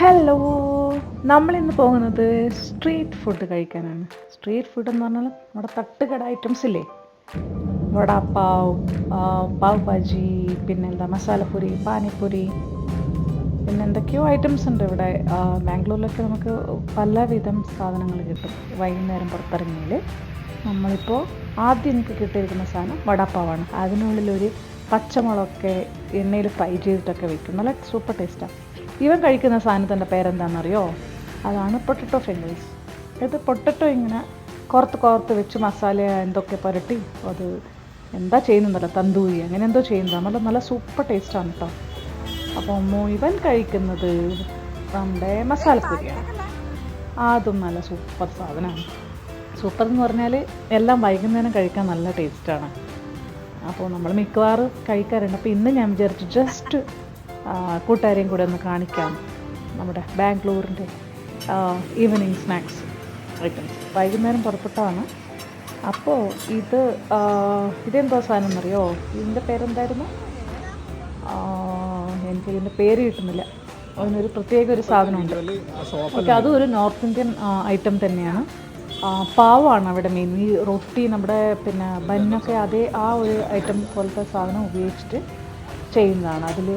Hello നമ്മളിന്ന് പോകുന്നത് street food കഴിക്കാനാണ്. സ്ട്രീറ്റ് ഫുഡ് എന്ന് പറഞ്ഞാൽ നമ്മുടെ തട്ടുകട ഐറ്റംസ് ഇല്ലേ? വട പാവ് പാവ് ഭാജി പിന്നെന്താ മസാലപ്പുരി പാനിപ്പുരി പിന്നെ എന്തൊക്കെയോ ഐറ്റംസ് ഉണ്ട് ഇവിടെ. ബാംഗ്ലൂരിലൊക്കെ നമുക്ക് പലവിധം സാധനങ്ങൾ കിട്ടും. വൈകുന്നേരം പുറത്തിറങ്ങിയാൽ നമ്മളിപ്പോൾ ആദ്യം എനിക്ക് കിട്ടിയിരിക്കുന്ന സാധനം വടാപ്പാവാണ് അതിനുള്ളിലൊരു പച്ചമുളകൊക്കെ എണ്ണയിൽ ഫ്രൈ ചെയ്തിട്ടൊക്കെ വെക്കും. നല്ല സൂപ്പർ ടേസ്റ്റാണ് ഇവൻ കഴിക്കുന്ന സാധനത്തിന്റെ പേരെന്താണെന്നറിയോ? അതാണ് പൊട്ടറ്റോ ഫിംഗേഴ്സ് ഇത് പൊട്ടറ്റോ ഇങ്ങനെ കോർത്ത് കോർത്ത് വെച്ച് മസാല എന്തൊക്കെ പുരട്ടി അത് എന്താ ചെയ്യുന്നതല്ല തന്തൂരി അങ്ങനെ എന്തോ ചെയ്യുന്നതാണ് നല്ല സൂപ്പർ ടേസ്റ്റാണ് കേട്ടോ അപ്പോൾ ഇവൻ കഴിക്കുന്നത് നമ്മുടെ മസാലപ്പൊടിയാണ്. അതും നല്ല സൂപ്പർ സാധനമാണ്. സൂപ്പർ എന്ന് പറഞ്ഞാൽ എല്ലാം വൈകുന്നേരം കഴിക്കാൻ നല്ല ടേസ്റ്റാണ്. അപ്പോൾ നമ്മൾ മിക്കവാറും കഴിക്കാറുണ്ട്. അപ്പോൾ ഇന്ന് ഞാൻ വിചാരിച്ചു ജസ്റ്റ് കൂട്ടുകാരെയും കൂടെ ഒന്ന് കാണിക്കാം നമ്മുടെ ബാംഗ്ലൂരിന്റെ ഈവനിങ് സ്നാക്സ് ഐറ്റംസ് വൈകുന്നേരം പുറപ്പെട്ടതാണ് അപ്പോൾ ഇത് ഇതെന്തോ സാധനം എന്നറിയോ? ഇതിന്റെ പേരെന്തായിരുന്നു? എനിക്ക് ഇതിന്റെ പേര് കിട്ടുന്നില്ല. അതിനൊരു പ്രത്യേക ഒരു സാധനമുണ്ട്. ഓക്കെ അതും ഒരു നോർത്ത് ഇന്ത്യൻ ഐറ്റം തന്നെയാണ്. പാവാണ് അവിടെ മെയിൻ ഈ റൊട്ടി നമ്മുടെ പിന്നെ ബന്നൊക്കെ അതേ ആ ഒരു ഐറ്റം പോലത്തെ സാധനം ഉപയോഗിച്ചിട്ട് ചെയ്യുന്നതാണ്. അതിൽ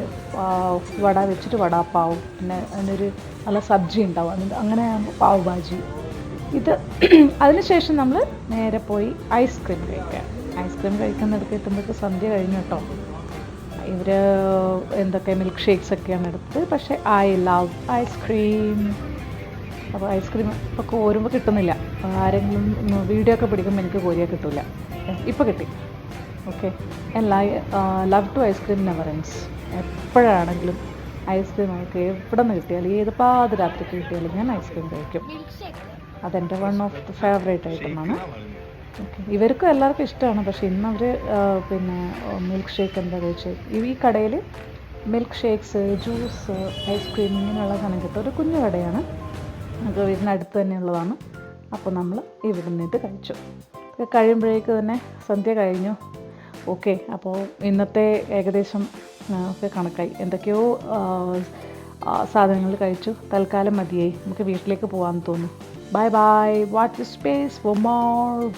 വട വെച്ചിട്ട് വടാപ്പാവും. പിന്നെ അതിനൊരു നല്ല സബ്ജി ഉണ്ടാവും. അങ്ങനെ പാവ് ഭാജി ഇത് അതിനുശേഷം നമ്മൾ നേരെ പോയി ഐസ്ക്രീം കഴിക്കാൻ ഐസ്ക്രീം കഴിക്കുന്നിടത്ത് എത്തുമ്പോഴേക്ക് സന്ധ്യ കഴിഞ്ഞു കേട്ടോ. ഇവർ എന്തൊക്കെ മിൽക്ക് ഷേക്സ് ഒക്കെയാണ് എടുത്തത്. പക്ഷേ ഐ ലവ് ഐസ്ക്രീം അപ്പോൾ ഐസ്ക്രീം ഇപ്പോൾ കോരുമ്പോൾ കിട്ടുന്നില്ല. ആരെങ്കിലും വീഡിയോ ഒക്കെ പിടിക്കുമ്പോൾ എനിക്ക് കോരിയാൽ കിട്ടില്ല ഇപ്പോൾ കിട്ടി. Okay love to ice cream never ends എപ്പോഴാണെങ്കിലും ice cream നമുക്ക് എവിടെ നിന്ന് കിട്ടിയാലും ഏത് പാതിരാത്രിക്ക് കിട്ടിയാലും ഞാൻ ഐസ്ക്രീം കഴിക്കും. അതെന്റെ വൺ ഓഫ് ദി ഫേവറേറ്റ് ഐറ്റമാണ് ഓക്കെ ഇവർക്കും എല്ലാവർക്കും ഇഷ്ടമാണ്. പക്ഷേ ഇന്ന് അവർ പിന്നെ മിൽക്ക് ഷേക്ക് എന്താ കഴിച്ചത് ഈ കടയിൽ മിൽക്ക് ഷേക്സ് ജ്യൂസ് ഐസ്ക്രീം ഇങ്ങനെയുള്ള സാധനം കിട്ടും. ഒരു കുഞ്ഞു കടയാണ്. നമുക്ക് വീടിനടുത്ത് തന്നെയുള്ളതാണ് അപ്പോൾ നമ്മൾ ഇവിടെ നിന്നിട്ട് കഴിച്ചു. കഴിയുമ്പോഴേക്ക് തന്നെ സന്ധ്യ കഴിഞ്ഞു. ഓക്കെ അപ്പോൾ ഇന്നത്തെ ഏകദേശം ഒക്കെ കണക്കായി. എന്തൊക്കെയോ സാധനങ്ങൾ കഴിച്ചു. തൽക്കാലം മതിയായി. നമുക്ക് വീട്ടിലേക്ക് പോകാമെന്ന് തോന്നുന്നു. Bye bye what space for more